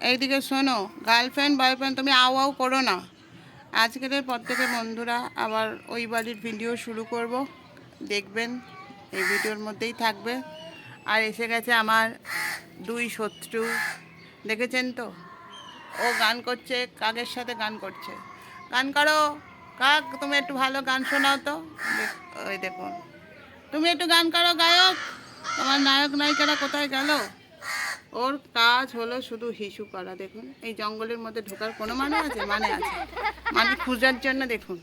এইদিকে শোনো girlfriend boyfriend তুমি আও আও করো না। আজকের পর থেকে বন্ধুরা আবার ওই বাড়ির ভিডিও শুরু করব। দেখবেন, এই ভিডিওর মধ্যেই থাকবে। আর এসে গেছে আমার দুই শত্রু। দেখেছেন তো? ও গান করছে, কাকের সাথে গান করছে। গান করো। কাক, তুমি একটু ভালো গান শোনাও তো। ওই দেখুন। তুমি একটু গান করো, গায়ক। তোমার নায়ক, নায়িকারা কোথায় গেল? ওর কাজ হলো শুধু হিসু করা, দেখুন। এই জঙ্গলের মধ্যে ঢোকার কোনো মানে আছে? মানে আছে। মানে খোঁজার জন্য দেখুন।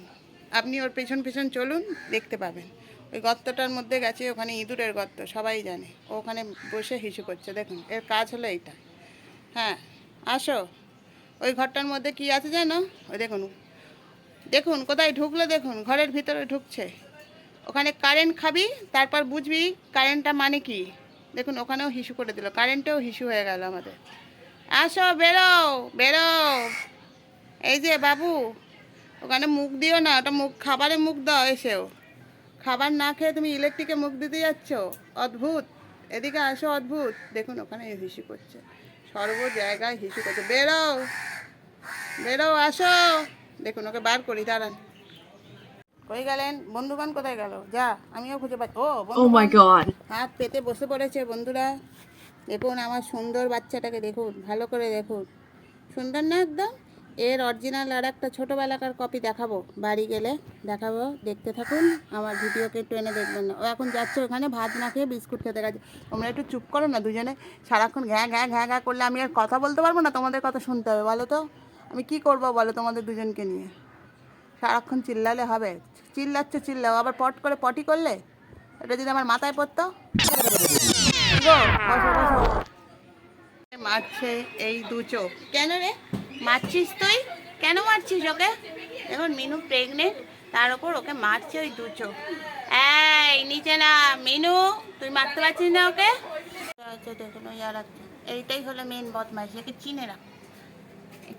আপনি ওর পেছন পেছন চলুন, দেখতে পাবেন। ওই গর্তটার মধ্যে গেছে ওখানে ইঁদুরের গর্ত, সবাই জানে। ওখানে বসে হিসু করছে, দেখুন। এর কাজ হলো এইটা। হ্যাঁ আসো। ওই ঘরটার মধ্যে কি আছে জানো? ওই দেখুন। দেখুন, কোথায় ঢুকলো দেখুন? ঘরের ভিতরে ঢুকছে। ওখানে কারেন্ট খাবি, তারপর বুঝবি কারেন্টটা মানে কি? দেখুন, ওখানেও হিসু করে দিল, কারেন্টেও হিসু হয়ে গেল আমাদের। আসো বেরো বেরো এই যে বাবু, ওখানে মুখ দিও না, ওটা মুখ, খাবারে মুখ দাও এসেও। খাবার না খেয়ে তুমি ইলেকট্রিকে মুখ দিতে যাচ্ছ? অদ্ভুত। এদিকে আসো, অদ্ভুত। দেখুন, ওখানে হিসু করছে। সর্ব জায়গায় হিসু করছে। বেরো বেরো আসো। দেখুন, ওকে বার করি, দাঁড়ান। কই গেলেন? বন্ধুগণ কোথায় গেল? যা আমিও খুঁজে পাচ্ছি ও Oh my বন্ধুগণ হাত পেতে বসে পড়েছে বন্ধুরা। দেখুন আমার সুন্দর বাচ্চাটাকে দেখুন ভালো করে দেখুন। সুন্দর না একদম? এর অরিজিনাল আর একটা ছোটোবেলাকার কপি দেখাবো। বাড়ি গেলে দেখাবো দেখতে থাকুন। আমার ভিডিওকে একটু এনে দেখবেন না। ও এখন যাচ্ছে ওখানে ভাত না খেয়ে বিস্কুট খেতে গেছে। তোমরা একটু চুপ করো না দুজনে সারাক্ষণ ঘ্যাঁ ঘ্যাঁ ঘ্যাঁ ঘ্যাঁ করলে আমি আর কথা বলতে পারব না? তোমাদের কথা শুনতে হবে বলো তো। আমি কি করব বলো তোমাদের দুজনকে নিয়ে? সারাক্ষণ চিল্লালে হবে। চিল্লাচ্ছে, চিল্লাও। আবার পট করে পটি করলে? এটা যদি আমার মাথায় পড়তো। মারছে এই দু চোখ। কেন রে? মারছিস তুই? কেন মারছিস ওকে? এখন মিনু প্রেগনেন্ট তার ওপর ওকে মারছে ওই দু চোখ। এই, নিচে না। মিনু, তুই মারতে পারছিস না ওকে? আচ্ছা। এইটাই হলো মেন বদমাইশ। একে চিনে রাখ।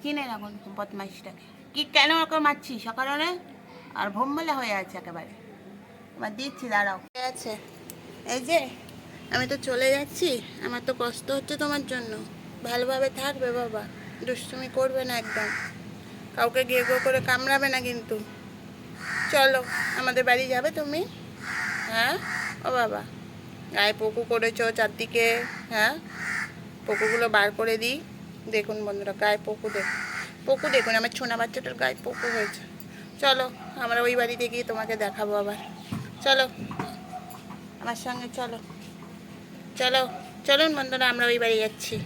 চিনে রাখুন বদমাইশটাকে। কি কেন ওকে মারছিস? সকালে আর ভোম্বলে হয়ে আছে একেবারে। এবার দিচ্ছি, দাঁড়াও। আছে। এই যে, আমি তো চলে যাচ্ছি। আমার তো কষ্ট হচ্ছে তোমার জন্য। ভালোভাবে থাকবে বাবা। দুষ্টুমি করবে না একদম। কাউকে গিয়ে গো করে কামড়াবে না কিন্তু। চলো, আমাদের বাড়ি যাবে তুমি? হ্যাঁ? ও বাবা। গায়ে পুকু করেছ চারদিকে হ্যাঁ? পুকুগুলো বার করে দিই। দেখুন বন্ধুরা, গায়ে পুকু দেখুন। পুকু দেখুন, আমার ছোনা বাচ্চাটার গায়ে পুকু হয়েছে। চলো, আমরা ওই বাড়িতে গিয়ে তোমাকে দেখাবো আবার। চলো, আমার সঙ্গে চলো। চলো, চলুন বন্ধুরা, আমরা ওই বাড়ি যাচ্ছি।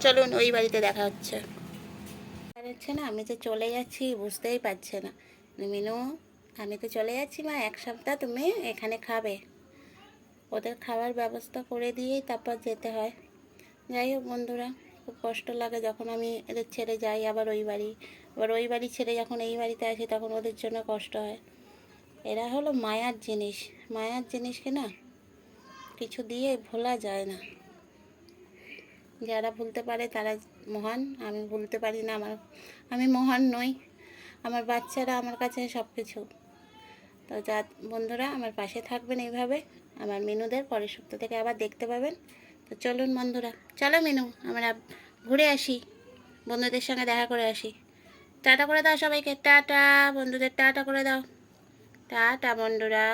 চলুন, ওই বাড়িতে দেখা হচ্ছে। হচ্ছে না, আমি যে চলে যাচ্ছি, বুঝতেই পারছে না। মিনু, আমি তো চলে যাচ্ছি, মা, এক সপ্তাহ তুমি এখানে খাবে। ওদের খাওয়ার ব্যবস্থা করে দিয়েই তারপর যেতে হয়। যাই হোক বন্ধুরা। খুব কষ্ট লাগে যখন আমি এদের ছেড়ে যাই আবার ওই বাড়ি। আবার ওই বাড়ি ছেড়ে যখন এই বাড়িতে আসি তখন ওদের জন্য কষ্ট হয়। এরা হলো মায়ার জিনিস। মায়ার জিনিসকে না কিছু দিয়ে ভোলা যায় না। যারা ভুলতে পারে তারা মহান। আমি ভুলতে পারি না, আমার, আমি মহান নই। আমার বাচ্চারা আমার কাছে সব কিছু তো যা, বন্ধুরা আমার পাশে থাকবেন এইভাবে। আমার মিনুদের পরের সপ্তাহ থেকে আবার দেখতে পাবেন। তো চলুন বন্ধুরা, চলো মিনু, আমরা ঘুরে আসি, বন্ধুদের সঙ্গে দেখা করে আসি। টাটা করে দাও সবাইকে, টাটা, বন্ধুদের টাটা করে দাও। টাটা বন্ধুরা।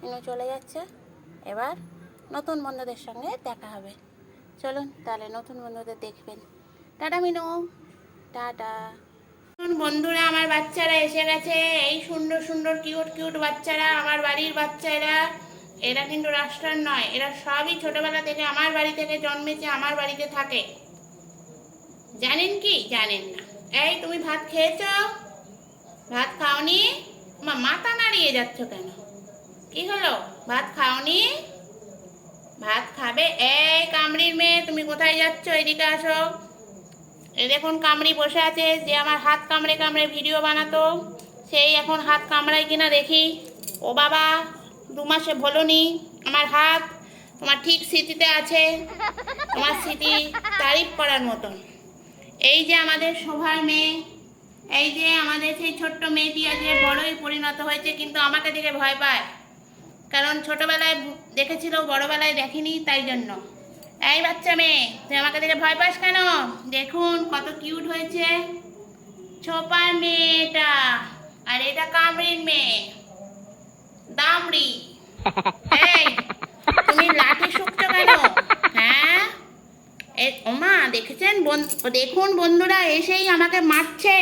মিনু চলে যাচ্ছে, এবার নতুন বন্ধুদের সঙ্গে দেখা হবে। চলুন তাহলে নতুন বন্ধুদের দেখবেন। টাটা মিনু। টাটা। বন্ধুরা, আমার বাচ্চারা এসে গেছে, এই সুন্দর সুন্দর কিউট কিউট বাচ্চারা, আমার বাড়ির বাচ্চারা। এরা কিন্তু রাষ্ট্রার নয়, এরা সবই ছোটবেলা থেকে আমার বাড়ি থেকে জন্মেছে, আমার বাড়িতে থাকে। জানেন কি? জানেন না। এই তুমি ভাত খেয়েছ? ভাত খাওনি? মা, মাথা নাড়িয়ে যাচ্ছ কেন? কি হলো? ভাত খাওনি? ভাত খাবে? এই কামড়ির মেয়ে, তুমি কোথায় যাচ্ছ? এদিকে আসো। এই দেখুন কামড়ি বসে আছে, যে আমার হাত কামড়ে কামড়ে ভিডিও বানাতো, সেই এখন হাত কামড়ায় কিনা দেখি। ও বাবা দু মাসে ভোলনি, আমার হাত, তোমার ঠিক স্মৃতিতে আছে, তোমার স্মৃতি তারিফ করার মতন। এই যে আমাদের শোভার মেয়ে, এই যে আমাদের সেই ছোট্ট মেয়েটি আজকে বড়ই পরিণত হয়েছে, কিন্তু আমাকে দেখে ভয় পায়। কারণ ছোটবেলায় দেখেছিল, বড়বেলায় দেখেনি তাই জন্য। এই বাচ্চা মেয়ে, তুই আমাকে দেখে ভয় পাস কেন? দেখুন কত কিউট হয়েছে। ছোপার মেয়েটা, আর এটা কামড়ির মেয়ে। দামড়ি। এই, তুমি লাঠি শুকছো কেন? হ্যাঁ? এ, ওমা, দেখেছেন দেখুন বন্ধুরা, এসেই আমাকে মারছে।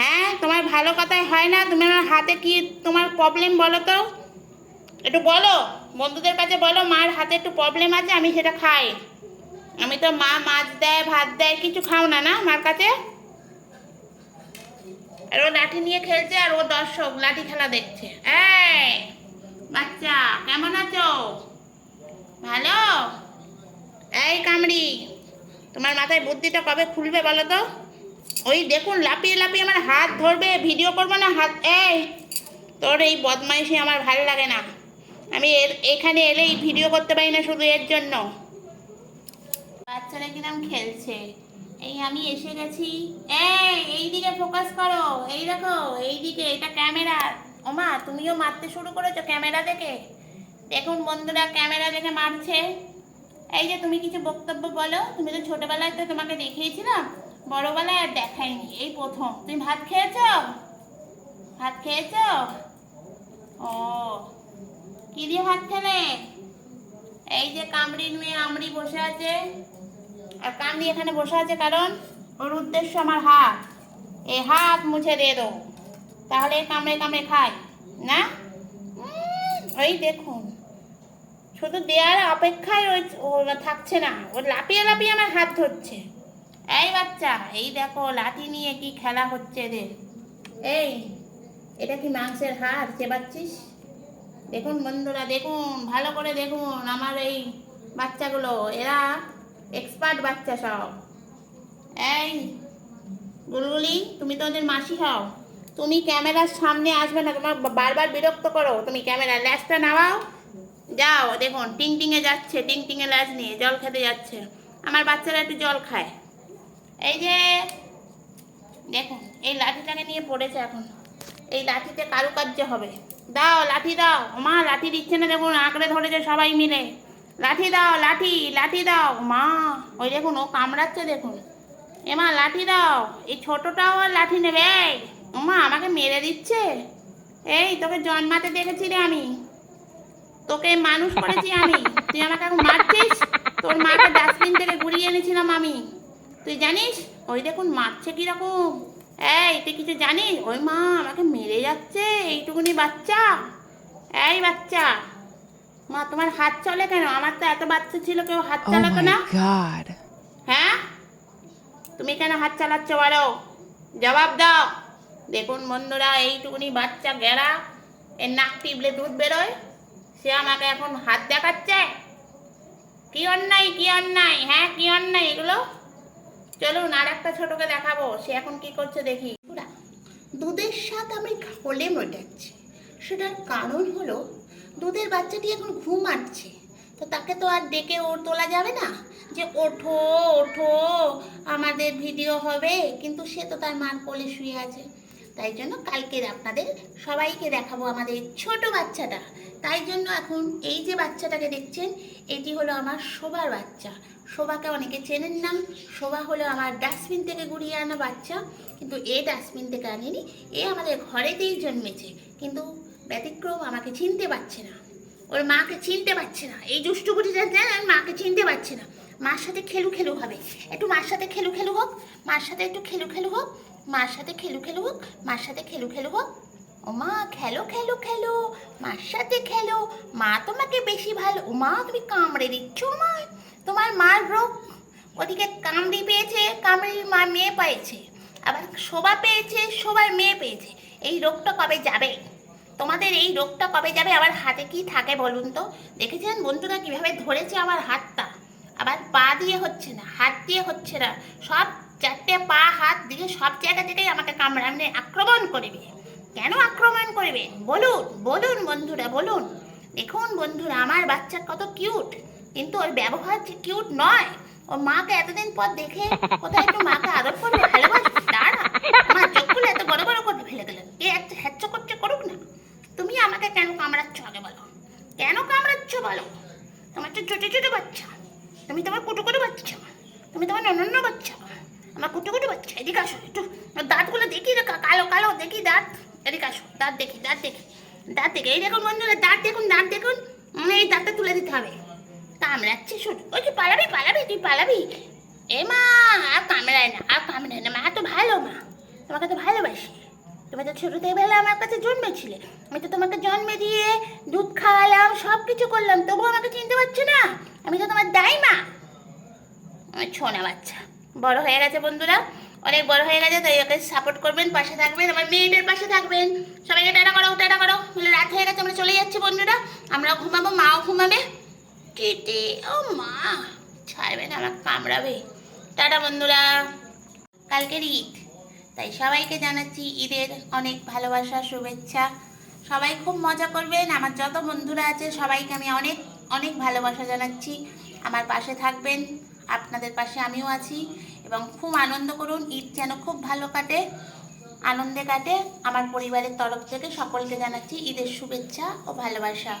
হ্যাঁ তোমার ভালো কথাই হয় না, তুমি আমার হাতে কি তোমার প্রবলেম বলো তো? একটু বলো, বন্ধুদের কাছে বলো, মার হাতে একটু প্রবলেম আছে, আমি সেটা খাই। আমি তো মা মাছ দেয়, ভাত দেয়, কিছু খাও না না, মার কাছে? আর ও লাঠি নিয়ে খেলছে আর ও দর্শক লাঠি খেলা দেখছে। এই, বাচ্চা, কেমন আছো? ভালো? এই কামড়ি, তোমার মাথায় বুদ্ধিটা কবে খুলবে বলো তো? ওই দেখুন লাপিয়ে লাপিয়ে আমার হাত ধরবে ভিডিও করব না? হাত, এই, তোর এই বদমাইশি আমার ভালো লাগে না। আমি এর, এখানে এলেই ভিডিও করতে পারি না শুধু এর জন্য। বাচ্চারা কিরম খেলছে? এই আমি এসে গেছি। এই দিকে ফোকাস করো। এই দেখো এই দিকে এটা ক্যামেরা ওমা, তুমিও মারতে শুরু করেছ ক্যামেরা দেখে। দেখুন বন্ধুরা ক্যামেরা দেখে মারছে। এই যে তুমি কিছু বক্তব্য বলো। তুমি তো ছোটবেলায় তো তোমাকে দেখিয়েছিলাম। বড়বেলায় আর দেখাইনি এই প্রথম। তুমি ভাত খেয়েছো? ভাত খেয়েছো? ও, কি দিয়ে ভাত খেলে? এই যে কামড়ির মেয়ে আমড়ি বসে আছে। আর কামড়ি এখানে বসে আছে কারণ ওর উদ্দেশ্য আমার হাত। এই হাত মুছে দিয়ে দেবো তাহলে কামড়ে কামড়ে খায়, না? ওই দেখুন, শুধু দেওয়ার অপেক্ষায় ওই থাকছে না, ও লাপিয়ে লাপিয়ে আমার হাত ধরছে। এই বাচ্চা, এই দেখো, লাঠি নিয়ে কি খেলা হচ্ছে এদের এই, এটা কি মাংসের হাড় চেবাচ্ছিস? দেখুন বন্ধুরা, দেখুন, ভালো করে দেখুন আমার এই বাচ্চাগুলো। এরা এক্সপার্ট বাচ্চা সব। এই গুলগুলি তুমি তো ওদের মাসি হও। তুমি ক্যামেরার সামনে আসবে না, তোমার বারবার বিরক্ত করো। তুমি ক্যামেরার ল্যাসটা নামাও। যাও, দেখুন টিং টিংয়ে যাচ্ছে টিং টিংয়ে ল্যাস নিয়ে জল খেতে যাচ্ছে। আমার বাচ্চারা একটু জল খায়। এই যে, দেখুন, এই লাঠিটাকে নিয়ে পড়েছে এখন। এই লাঠিতে কারুকার্য হবে। দাও, লাঠি দাও। মা লাঠি দিচ্ছে না, দেখুন, আঁকড়ে ধরেছে সবাই মিলে। লাঠি দাও, লাঠি লাঠি দাও। মা, ওই দেখুন, ও কামড়াচ্ছে দেখুন। এমা লাঠি দাও। এই ছোটটাও আর লাঠি নেবে। এই ওমা আমাকে মেরে দিচ্ছে। এই, তোকে জন্মাতে দেখেছি রে আমি। তোকে মানুষ করেছি আমি। তুই আমাকে এখন মারছিস? তোর মাকে ডাস্টবিন থেকে ঘুরিয়ে এনেছিলাম আমি। তুই জানিস, ওই দেখুন, মারছে কীরকম। এই, তুই কিছু জানিস? ওই মা, আমাকে মেরে যাচ্ছে। এইটুকুনি বাচ্চা। এই বাচ্চা। মা তোমার হাত চলে কেন? আমার তো এত বাচ্চা ছিল কেউ হাত Oh চালাতো না? হ্যাঁ? তুমি কেন হাত চালাচ্ছ বলো? জবাব দাও। দেখুন বন্ধুরা এইটুকুনি বাচ্চা গেরা এর নাক টিপলে দুধ বেরোয়। সে আমাকে এখন হাত দেখাচ্ছে। কি অন্যায় কি অন্যায়? হ্যাঁ কি অন্যায় এগুলো? চলুন আর একটা ছোটকে দেখাবো। সে এখন কি করছে দেখি। দুধের স্বাদ আমি হলে মেটাচ্ছি সেটার কারণ হলো দুধের বাচ্চাটি এখন ঘুমাচ্ছে তো তাকে তো আর ডেকে ওর তোলা যাবে না। যে, ওঠো ওঠো, আমাদের ভিডিও হবে। কিন্তু সে তো তার মার কোলে শুয়ে আছে। তাই জন্য কালকে আপনাদের সবাইকে দেখাবো আমাদের ছোট বাচ্চাটা। তাই জন্য এখন এই যে বাচ্চাটাকে দেখছেন, এটি হলো আমার শোভার বাচ্চা। শোভাকে অনেকে চেনেন না। শোভা হলো আমার ডাস্টবিন থেকে গুড়িয়ে আনা বাচ্চা। কিন্তু এ ডাস্টবিন থেকে আনিনি। এ আমাদের ঘরেতেই জন্মেছে। কিন্তু ব্যতিক্রম আমাকে চিনতে পারছে না। ওর মাকে চিনতে পারছে না। এই দুষ্টু বুটিটা জানেন মাকে চিনতে পারছে না। মার সাথে খেলু খেলু হবে। একটু মার সাথে খেলু খেলু হোক, মার সাথে একটু খেলু খেলু হোক, মার সাথে খেলু খেলু হোক, মার সাথে খেলু খেলু হোক। ও মা, খেলো খেলো খেলো, মার সাথে খেলো। মা তোমাকে বেশি ভালো, ও মা তুমি কামড়ে দিচ্ছ মা তোমার মার রোগ ওদিকে কামড়ি পেয়েছে কামড়ির মা মেয়ে পেয়েছে আবার শোভা পেয়েছে, শোভার মেয়ে পেয়েছে। এই রোগটা কবে যাবে? তোমাদের এই রোগটা কবে যাবে? আবার হাতে কি থাকে বলুন তো? দেখেছেন বন্ধুরা কীভাবে ধরেছে আমার হাতটা? আবার পা দিয়ে হচ্ছে না, হাত দিয়ে হচ্ছে না। সব চারটে পা, হাত দিয়ে সব জায়গা থেকেই আমাকে কামড়ানে আক্রমণ করবে। কেন আক্রমণ করবে? বলুন বলুন বন্ধুরা, বলুন। দেখুন বন্ধুরা, আমার বাচ্চা কত কিউট কিন্তু ওর ব্যবহার যে কিউট নয়। ওর মাকে এতদিন পর দেখে কোথায় একটু মাকে আদর করবে ভালোবাসবে দাঁড়া আমার চোখগুলো এত বড় বড় করে ফেলে দিলেন কে একটা হ্যাচ্ছ করছে করুক না তুমি আমাকে কেন কামড়াচ্ছ আগে বলো কেন কামড়াচ্ছ বলো তোমার তো ছোট ছোট বাচ্চা তুমি তোমার কুটু কুটু বাচ্চা তুমি তোমার অনন্য বাচ্চা আমার কুটু কুটু বাচ্চা এদিকে আসো একটু আমার দাঁতগুলো দেখি রে কা- কালো কালো দেখি দাঁত এদিকে আসো দাঁত দেখি দাঁত দেখি দাঁত দেখি এই দেখুন বন্ধুরা দাঁত দেখুন দাঁত দেখুন উম, এই দাঁতটা তুলে দিতে হবে। কামড়াচ্ছে শুধু ওই কি পালাবি পালাবি তুই পালাবি? এ মা আর কামড়ায় না আর কামড়ায় না মা তো ভালো মা। তোমাকে তো ভালোবাসি। তুমি তো ছোটো থেকে বেলা আমার কাছে জন্মেছিলে। আমি তো তোমাকে জন্মে দিয়ে দুধ খাওয়ালাম সব কিছু করলাম তবুও আমাকে চিনতে পারছ না? আমি তো তোমার দাই মা আমার ছোনা বাচ্চা। বড় হয়ে গেছে বন্ধুরা। অনেক বড় হয়ে গেছে, তাই ওকে সাপোর্ট করবেন, পাশে থাকবেন, আমার মেয়েদের পাশে থাকবেন। সবাইকে টাটা করো টাটা করো। বলে রাত হয়ে গেছে, আমরা চলে যাচ্ছি বন্ধুরা। আমরাও ঘুমাবো, মাও ঘুমাবে। কেটে, ও মা, ছাড়বে না আমার কামড়াবে। টাটা বন্ধুরা। কালকের ঈদ, তাই সবাইকে জানাচ্ছি ঈদের অনেক ভালোবাসা, শুভেচ্ছা। সবাই খুব মজা করবেন, আমার যত বন্ধুরা আছে, সবাইকে আমি অনেক অনেক ভালোবাসা জানাচ্ছি। আমার পাশে থাকবেন, আপনাদের পাশে আমিও আছি। এবং খুব আনন্দ করুন, ঈদ যেন খুব ভালো কাটে, আনন্দে কাটে। আমার পরিবারের তরফ থেকে সকলকে জানাচ্ছি ঈদের শুভেচ্ছা ও ভালোবাসা।